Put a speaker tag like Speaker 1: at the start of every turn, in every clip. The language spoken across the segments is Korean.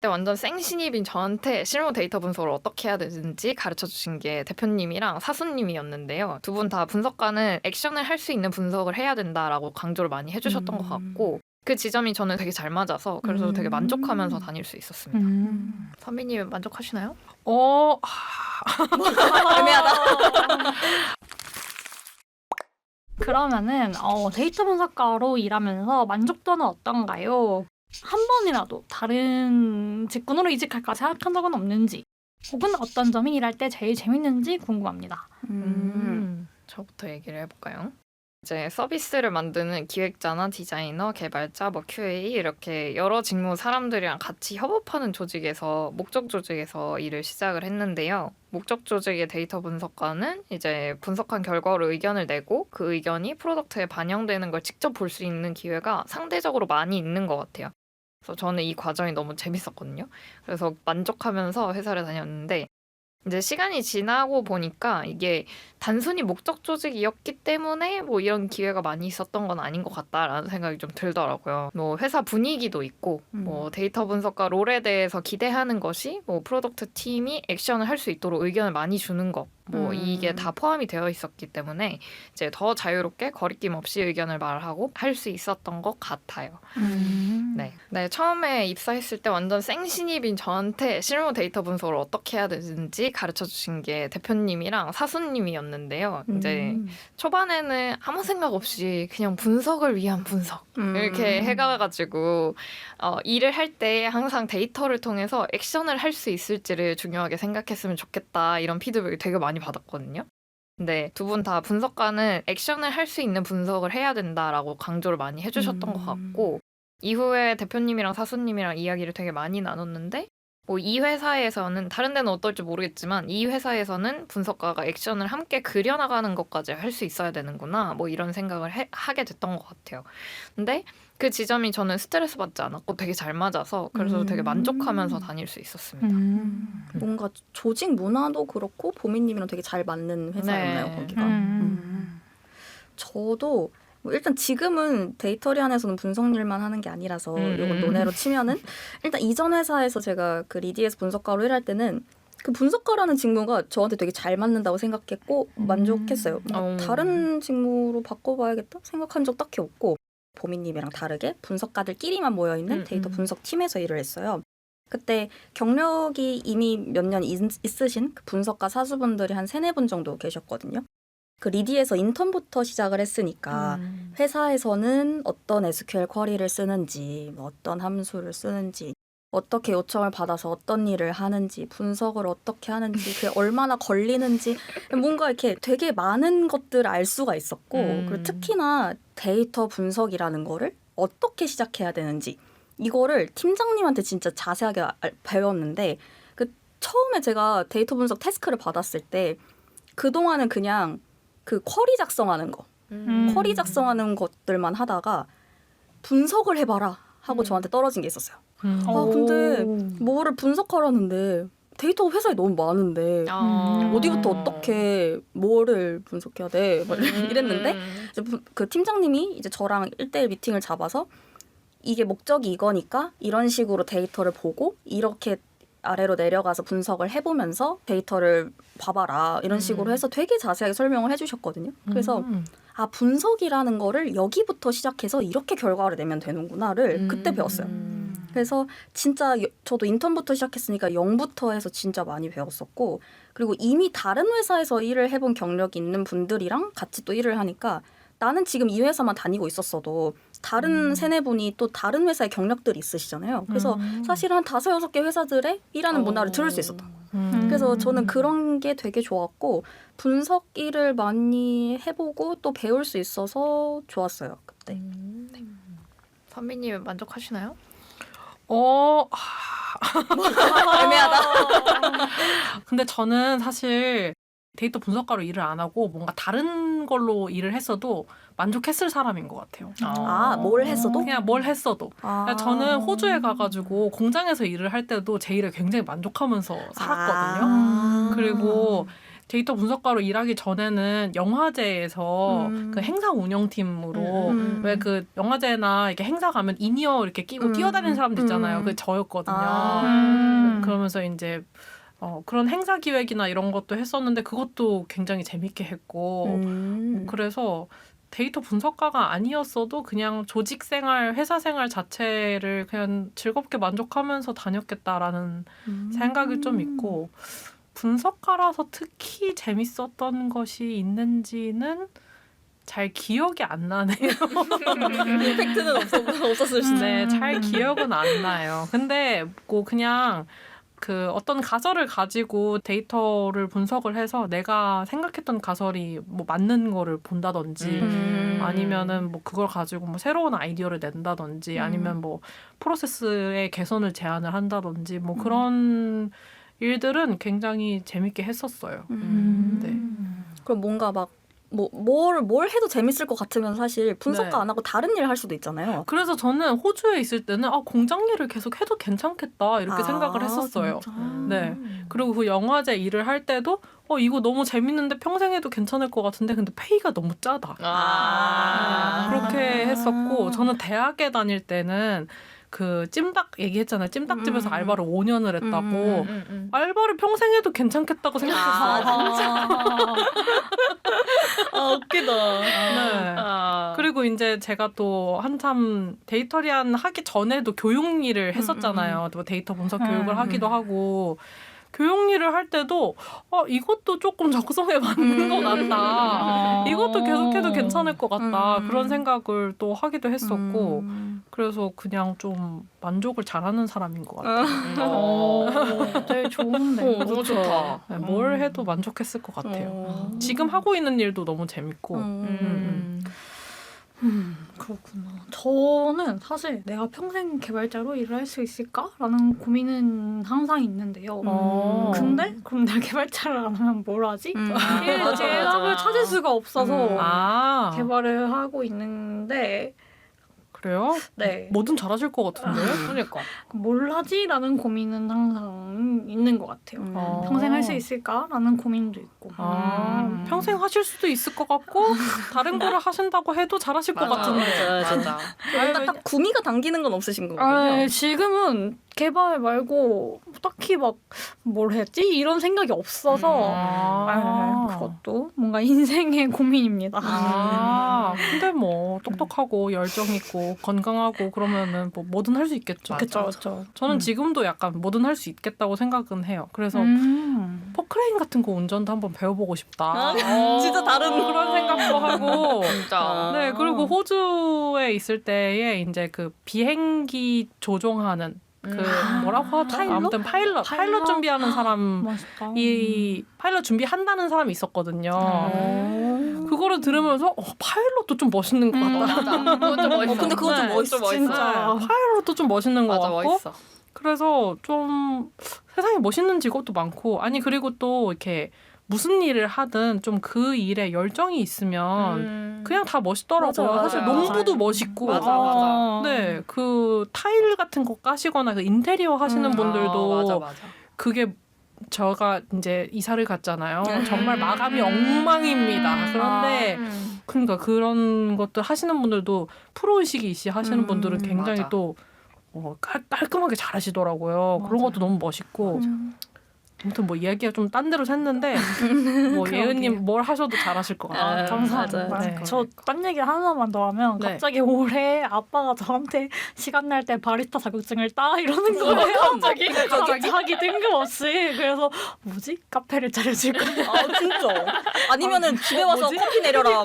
Speaker 1: 그때 완전 생신입인 저한테 실무 데이터 분석을 어떻게 해야 되는지 가르쳐 주신 게 대표님이랑 사수님이었는데요. 두 분 다 분석가는 액션을 할 수 있는 분석을 해야 된다라고 강조를 많이 해주셨던
Speaker 2: 음.
Speaker 1: 것 같고 그 지점이 저는 되게 잘 맞아서 그래서 되게
Speaker 2: 음.
Speaker 1: 만족하면서 다닐 수 있었습니다.
Speaker 2: 음.
Speaker 1: 선배님 만족하시나요?
Speaker 2: 어,
Speaker 3: 애매하다.
Speaker 4: 그러면은 어, 데이터 분석가로 일하면서 만족도는 어떤가요? 한 번이라도 다른 직군으로 이직할까 생각한 적은 없는지 혹은 어떤 점이 일할 때 제일 재밌는지 궁금합니다.
Speaker 1: 음, 저부터 얘기를 해볼까요? 이제 서비스를 만드는 기획자나 디자이너, 개발자, 뭐 QA 이렇게 여러 직무 사람들이랑 같이 협업하는 조직에서 목적 조직에서 일을 시작을 했는데요. 목적 조직의 데이터 분석가는 이제 분석한 결과로 의견을 내고 그 의견이 프로덕트에 반영되는 걸 직접 볼 수 있는 기회가 상대적으로 많이 있는 것 같아요. 그래서 저는 이 과정이 너무 재밌었거든요. 그래서 만족하면서 회사를 다녔는데 이제 시간이 지나고 보니까 이게 단순히 목적 조직이었기 때문에 뭐 이런 기회가 많이 있었던 건 아닌 것 같다라는 생각이 좀 들더라고요. 뭐 회사 분위기도 있고 뭐 데이터 분석가 롤에 대해서 기대하는 것이 뭐 프로덕트 팀이 액션을 할 수 있도록 의견을 많이 주는 것. 뭐
Speaker 3: 음.
Speaker 1: 이게 다 포함이 되어 있었기 때문에 이제 더 자유롭게 거리낌 없이 의견을 말하고 할 수 있었던 것 같아요.
Speaker 4: 음.
Speaker 1: 네. 네, 처음에 입사했을 때 완전 생신입인 저한테 실무 데이터 분석을 어떻게 해야 되는지 가르쳐 주신 게 대표님이랑 사수님이었는데요. 이제
Speaker 3: 음.
Speaker 1: 초반에는 아무 생각 없이 그냥 분석을 위한 분석
Speaker 3: 음.
Speaker 1: 이렇게 해가가지고 어, 일을 할 때 항상 데이터를 통해서 액션을 할 수 있을지를 중요하게 생각했으면 좋겠다 이런 피드백을 되게 많이 받았거든요. 근데 두 분 다 분석가는 액션을 할 수 있는 분석을 해야 된다라고 강조를 많이 해주셨던 것
Speaker 3: 음.
Speaker 1: 같고 이후에 대표님이랑 사수님이랑 이야기를 되게 많이 나눴는데 뭐 이 회사에서는 다른 데는 어떨지 모르겠지만 이 회사에서는 분석가가 액션을 함께 그려나가는 것까지 할 수 있어야 되는구나 뭐 이런 생각을 해- 하게 됐던 것 같아요. 근데 그 지점이 저는 스트레스 받지 않았고 되게 잘 맞아서 그래서 되게
Speaker 3: 음.
Speaker 1: 만족하면서 다닐 수 있었습니다.
Speaker 4: 음.
Speaker 3: 뭔가 조직 문화도 그렇고 보미님이랑 되게 잘 맞는 회사였나요
Speaker 1: 네.
Speaker 3: 거기가?
Speaker 4: 음.
Speaker 3: 음. 저도 뭐 일단 지금은 데이터리 안에서는 분석 일만 하는 게 아니라서
Speaker 1: 음,
Speaker 3: 이걸
Speaker 1: 음.
Speaker 3: 논외로 치면은 일단 이전 회사에서 제가 그 리디에서 분석가로 일할 때는 그 분석가라는 직무가 저한테 되게 잘 맞는다고 생각했고
Speaker 4: 음.
Speaker 3: 만족했어요. 뭔가
Speaker 1: 어.
Speaker 3: 다른 직무로 바꿔봐야겠다 생각한 적 딱히 없고 보미님이랑 다르게 분석가들끼리만 모여 있는
Speaker 1: 음,
Speaker 3: 데이터
Speaker 1: 음.
Speaker 3: 분석 팀에서 일을 했어요. 그때 경력이 이미 몇 년 있으신 그 분석가 사수분들이 한 세네 분 정도 계셨거든요. 그 리디에서 인턴부터 시작을 했으니까
Speaker 1: 음.
Speaker 3: 회사에서는 어떤 SQL 쿼리를 쓰는지, 뭐 어떤 함수를 쓰는지, 어떻게 요청을 받아서 어떤 일을 하는지, 분석을 어떻게 하는지, 그게 얼마나 걸리는지, 뭔가 이렇게 되게 많은 것들을 알 수가 있었고,
Speaker 1: 음.
Speaker 3: 그리고 특히나 데이터 분석이라는 거를 어떻게 시작해야 되는지, 이거를 팀장님한테 진짜 자세하게 알- 배웠는데, 그 처음에 제가 데이터 분석 태스크를 받았을 때, 그동안은 그냥 그 쿼리 작성하는 거,
Speaker 4: 음.
Speaker 3: 쿼리 작성하는 것들만 하다가 분석을 해봐라 하고
Speaker 1: 음.
Speaker 3: 저한테 떨어진 게 있었어요.
Speaker 2: 음.
Speaker 3: 아, 근데 뭐를 분석하라는데 데이터가 회사에 너무 많은데
Speaker 1: 아.
Speaker 3: 어디부터 어떻게 뭐를 분석해야 돼? 막 이랬는데
Speaker 1: 음.
Speaker 3: 이제 부- 그 팀장님이 이제 저랑 1대1 미팅을 잡아서 이게 목적이 이거니까 이런 식으로 데이터를 보고 이렇게 아래로 내려가서 분석을 해보면서 데이터를 봐봐라 이런 식으로
Speaker 1: 음.
Speaker 3: 해서 되게 자세하게 설명을 해주셨거든요. 그래서
Speaker 2: 음.
Speaker 3: 아 분석이라는 거를 여기부터 시작해서 이렇게 결과를 내면 되는구나를
Speaker 1: 음.
Speaker 3: 그때 배웠어요. 그래서 진짜 여- 저도 인턴부터 시작했으니까 0부터 해서 진짜 많이 배웠었고 그리고 이미 다른 회사에서 일을 해본 경력이 있는 분들이랑 같이 또 일을 하니까 나는 지금 이 회사만 다니고 있었어도 다른
Speaker 2: 음.
Speaker 3: 세네 분이 또 다른 회사의 경력들이 있으시잖아요. 그래서
Speaker 2: 음.
Speaker 3: 사실 한 다섯 여섯 개 회사들의 일하는 문화를 들을 수 있었던 거예요.
Speaker 2: 음.
Speaker 3: 그래서 저는 그런 게 되게 좋았고 분석 일을 많이 해보고 또 배울 수 있어서 좋았어요 그때.
Speaker 1: 음. 선배님 만족하시나요?
Speaker 2: 어,
Speaker 3: 애매하다.
Speaker 2: 근데 저는 사실 데이터 분석가로 일을 안 하고 뭔가 다른 걸로 일을 했어도 만족했을 사람인 것 같아요.
Speaker 3: 아, 뭘 했어도?
Speaker 2: 그냥 뭘 했어도.
Speaker 3: 아.
Speaker 2: 그러니까 저는 호주에 가가지고 공장에서 일을 할 때도 제 일에 굉장히 만족하면서 살았거든요.
Speaker 3: 아.
Speaker 2: 그리고 데이터 분석가로 일하기 전에는 영화제에서
Speaker 3: 음.
Speaker 2: 그 행사 운영팀으로
Speaker 3: 음.
Speaker 2: 왜그 영화제나 이렇게 행사 가면 인이어 이렇게 끼고
Speaker 3: 음.
Speaker 2: 뛰어다니는 사람들 있잖아요.
Speaker 3: 음.
Speaker 2: 그 저였거든요.
Speaker 3: 아.
Speaker 4: 음.
Speaker 2: 그러면서 이제 어, 그런 행사 기획이나 이런 것도 했었는데 그것도 굉장히 재밌게 했고
Speaker 3: 음.
Speaker 2: 그래서 데이터 분석가가 아니었어도 그냥 조직 생활, 회사 생활 자체를 그냥 즐겁게 만족하면서 다녔겠다라는
Speaker 3: 음.
Speaker 2: 생각이 좀 있고 분석가라서 특히 재밌었던 것이 있는지는 잘 기억이 안 나네요.
Speaker 3: 임팩트는 없었, 없었을 수도.
Speaker 2: 네,
Speaker 4: 음.
Speaker 2: 잘 기억은 안 나요. 근데 뭐 그냥 그 어떤 가설을 가지고 데이터를 분석을 해서 내가 생각했던 가설이 뭐 맞는 거를 본다든지
Speaker 3: 음.
Speaker 2: 아니면은 뭐 그걸 가지고 뭐 새로운 아이디어를 낸다든지
Speaker 3: 음.
Speaker 2: 아니면 뭐 프로세스의 개선을 제안을 한다든지 뭐
Speaker 3: 음.
Speaker 2: 그런 일들은 굉장히 재밌게 했었어요.
Speaker 3: 음.
Speaker 2: 네.
Speaker 3: 그럼 뭔가 막 뭐, 뭘, 뭘 해도 재밌을 것 같으면 사실 분석가
Speaker 2: 네.
Speaker 3: 안 하고 다른 일할 수도 있잖아요.
Speaker 2: 그래서 저는 호주에 있을 때는 아 공장 일을 계속 해도 괜찮겠다 이렇게
Speaker 3: 아,
Speaker 2: 생각을 했었어요.
Speaker 3: 진짜?
Speaker 2: 네. 그리고 그 영화제 일을 할 때도 어 이거 너무 재밌는데 평생 해도 괜찮을 것 같은데 근데 페이가 너무 짜다.
Speaker 1: 아.
Speaker 2: 그렇게
Speaker 3: 아.
Speaker 2: 했었고 저는 대학에 다닐 때는 그 찜닭 얘기했잖아요. 찜닭집에서
Speaker 3: 음.
Speaker 2: 알바를 5년을 했다고.
Speaker 3: 음.
Speaker 1: 음, 음.
Speaker 2: 알바를 평생 해도 괜찮겠다고 생각했어요.
Speaker 3: 아, 웃기다.
Speaker 2: 네.
Speaker 1: 아.
Speaker 2: 그리고 이제 제가 또 한참 데이터리안 하기 전에도 교육 일을 했었잖아요. 뭐 데이터 분석 교육을
Speaker 4: 음.
Speaker 2: 하기도 하고 교육 일을 할 때도 어 이것도 조금 적성에 맞는
Speaker 3: 음.
Speaker 2: 것 같다.
Speaker 4: 아.
Speaker 2: 이것도 계속해도 괜찮을 것 같다.
Speaker 3: 음.
Speaker 2: 그런 생각을 또 하기도 했었고
Speaker 3: 음.
Speaker 2: 그래서 그냥 좀 만족을 잘하는 사람인 것 같아요.
Speaker 4: 어, 되게 좋은데.
Speaker 3: 어,
Speaker 1: 너무. 좋다.
Speaker 2: 네, 뭘
Speaker 4: 음.
Speaker 2: 해도 만족했을 것 같아요.
Speaker 3: 어.
Speaker 2: 지금 하고 있는 일도 너무 재밌고.
Speaker 3: 음.
Speaker 4: 음, 그렇구나. 저는 사실 내가 평생 개발자로 일을 할 수 있을까라는 고민은 항상 있는데요.
Speaker 2: 어.
Speaker 4: 근데 그럼 내가 개발자를 안 하면 뭘 하지?
Speaker 3: 음.
Speaker 4: 이게
Speaker 1: 맞아,
Speaker 4: 대답을. 찾을 수가 없어서
Speaker 3: 음.
Speaker 2: 아
Speaker 4: 개발을 하고 있는데
Speaker 2: 그래요?
Speaker 4: 네.
Speaker 2: 뭐든 잘하실 것 같은데.
Speaker 1: 그러니까.
Speaker 4: 뭘 하지라는 고민은 항상 있는 것 같아요.
Speaker 3: 음.
Speaker 2: 어.
Speaker 4: 평생 할 수 있을까라는 고민도 있고.
Speaker 2: 아,
Speaker 1: 음.
Speaker 2: 평생 하실 수도 있을 것 같고 다른 거를 하신다고 해도 잘하실 것
Speaker 1: 맞아,
Speaker 2: 같은데.
Speaker 1: 맞아. 맞아.
Speaker 3: 뭔가 딱 구미가 당기는 건 없으신 거군요.
Speaker 4: 아, 지금은 개발 말고 딱히 막 뭘 했지 이런 생각이 없어서
Speaker 1: 음.
Speaker 4: 아, 그것도 뭔가 인생의 고민입니다.
Speaker 2: 아, 근데 뭐 똑똑하고 열정 있고 건강하고 그러면은 뭐 뭐든 할 수 있겠죠.
Speaker 4: 그렇죠, 그렇죠.
Speaker 2: 저는
Speaker 4: 음.
Speaker 2: 지금도 약간 뭐든 할 수 있겠다고 생각은 해요. 그래서
Speaker 4: 음.
Speaker 2: 포크레인 같은 거 운전도 한번 배워보고 싶다.
Speaker 3: 아,
Speaker 1: 어.
Speaker 3: 진짜 다른
Speaker 2: 그런 생각도 하고.
Speaker 1: 진짜.
Speaker 2: 네, 그리고 호주에 있을 때에 이제 그 비행기 조종하는 그
Speaker 1: 음.
Speaker 2: 뭐라고 하죠?
Speaker 4: 파일럿?
Speaker 2: 아무튼 파일럿, 파일럿
Speaker 4: 파일럿?
Speaker 2: 준비하는 사람
Speaker 4: 멋있다.
Speaker 2: 이 파일럿 준비한다는 사람이 있었거든요.
Speaker 3: 어.
Speaker 2: 그거를 들으면서 어, 파일럿도 좀 멋있는 것
Speaker 4: 음,
Speaker 2: 같다.
Speaker 1: 맞아. 그건 좀 멋있어.
Speaker 3: 어, 근데 그건 좀
Speaker 2: 네,
Speaker 3: 멋있어.
Speaker 4: 진짜.
Speaker 2: 네, 파일럿도 좀 멋있는 것
Speaker 1: 맞아,
Speaker 2: 같고
Speaker 1: 멋있어.
Speaker 2: 그래서 좀 세상에 멋있는 직업도 많고 아니 그리고 또 이렇게 무슨 일을 하든 좀 그 일에 열정이 있으면
Speaker 1: 음.
Speaker 2: 그냥 다 멋있더라고요.
Speaker 3: 맞아요.
Speaker 2: 사실. 농부도 멋있고
Speaker 1: 맞아, 맞아.
Speaker 4: 어.
Speaker 2: 네, 그 타일 같은 거 까시거나 그 인테리어 하시는
Speaker 3: 음.
Speaker 2: 분들도
Speaker 1: 아, 맞아, 맞아.
Speaker 2: 그게 제가 이제 이사를 갔잖아요.
Speaker 3: 음.
Speaker 2: 정말 마감이 엉망입니다. 그런데
Speaker 1: 음.
Speaker 2: 그러니까 그런 것들 하시는 분들도 프로 의식이 있이 하시는
Speaker 3: 음,
Speaker 2: 분들은 굉장히
Speaker 1: 맞아.
Speaker 2: 또 어, 깔, 깔끔하게 잘 하시더라고요. 그런
Speaker 4: 맞아.
Speaker 2: 것도 너무 멋있고
Speaker 3: 음.
Speaker 2: 아무튼 뭐 이야기가 좀 딴 데로 샜는데 뭐. 예은님 뭘 하셔도 잘하실 것
Speaker 3: 아,
Speaker 2: 같아요.
Speaker 4: 감사합니다.
Speaker 3: 맞아요.
Speaker 2: 네.
Speaker 4: 저딴 얘기 하나만 더 하면
Speaker 2: 네.
Speaker 4: 갑자기 올해 아빠가 저한테 시간 날 때 바리스타 자격증을 따 이러는 거예요.
Speaker 1: 갑자기?
Speaker 4: 갑자기 뜬금없이 그래서 뭐지 카페를 차려줄 거야.
Speaker 3: 아 진짜. 아니면은 집에 와서
Speaker 2: 뭐지?
Speaker 3: 커피 내려라. 뭐.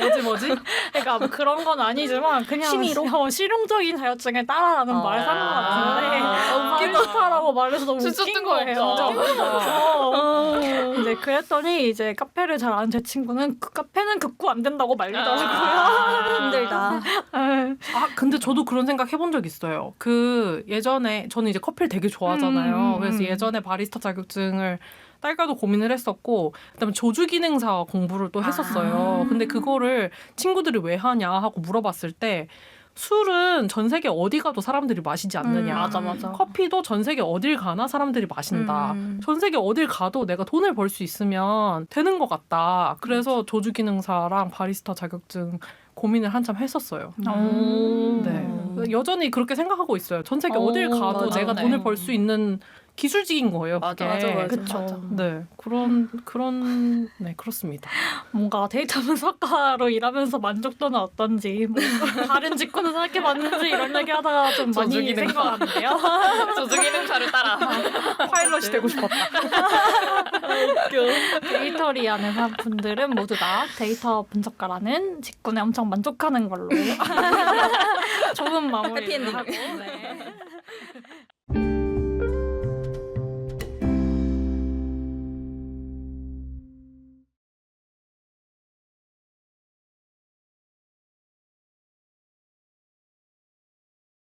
Speaker 2: 뭐지 뭐지?
Speaker 4: 그러니까 뭐 그런 건 아니지만 그냥
Speaker 3: 취미로?
Speaker 4: 어, 실용적인 자격증을 따라라는
Speaker 3: 아.
Speaker 4: 말을 한것 같은데
Speaker 3: 아,
Speaker 4: 바리스타라고 말해서 너무
Speaker 1: 진짜
Speaker 4: 웃긴. 거예요. 어. 이제 그랬더니 이제 카페를 잘 아는 제 친구는 그 카페는 극구 안 된다고 말리더라고요.
Speaker 1: 아.
Speaker 3: 힘들다.
Speaker 4: 네.
Speaker 2: 아 근데 저도 그런 생각 해본 적 있어요. 그 예전에 저는 이제 커피를 되게 좋아하잖아요.
Speaker 4: 음, 음, 음.
Speaker 2: 그래서 예전에 바리스타 자격증을 딸까도 고민을 했었고 그다음에 조주 기능사 공부를 또 했었어요.
Speaker 3: 아.
Speaker 2: 근데 그거를 친구들이 왜 하냐 하고 물어봤을 때 술은 전 세계 어디 가도 사람들이 마시지 않느냐.
Speaker 3: 음,
Speaker 4: 맞아 맞아.
Speaker 2: 커피도 전 세계 어딜 가나 사람들이 마신다.
Speaker 3: 음.
Speaker 2: 전 세계 어딜 가도 내가 돈을 벌 수 있으면 되는 것 같다. 그래서 조주기능사랑 바리스타 자격증 고민을 한참 했었어요.
Speaker 4: 오.
Speaker 2: 네. 여전히 그렇게 생각하고 있어요. 전 세계
Speaker 4: 어,
Speaker 2: 어딜 가도
Speaker 3: 맞아.
Speaker 2: 내가
Speaker 1: 네.
Speaker 2: 돈을 벌 수 있는 기술직인 거예요.
Speaker 1: 맞아,
Speaker 2: 그게.
Speaker 3: 맞아, 맞아.
Speaker 4: 그쵸.
Speaker 2: 네, 그런 그런 네 그렇습니다.
Speaker 4: 뭔가 데이터 분석가로 일하면서 만족도는 어떤지 뭐 다른 직군을 생각해봤는지 이런 얘기하다가 좀 많이. 생각하는데요.
Speaker 1: 조주기능사를 따라.
Speaker 2: 파일럿이 되고 싶었다.
Speaker 4: 데이터리하는 사람분들은 모두 다 데이터 분석가라는 직군에 엄청 만족하는 걸로 좋은 마무리를
Speaker 3: 해피엔딩.
Speaker 4: 하고 네.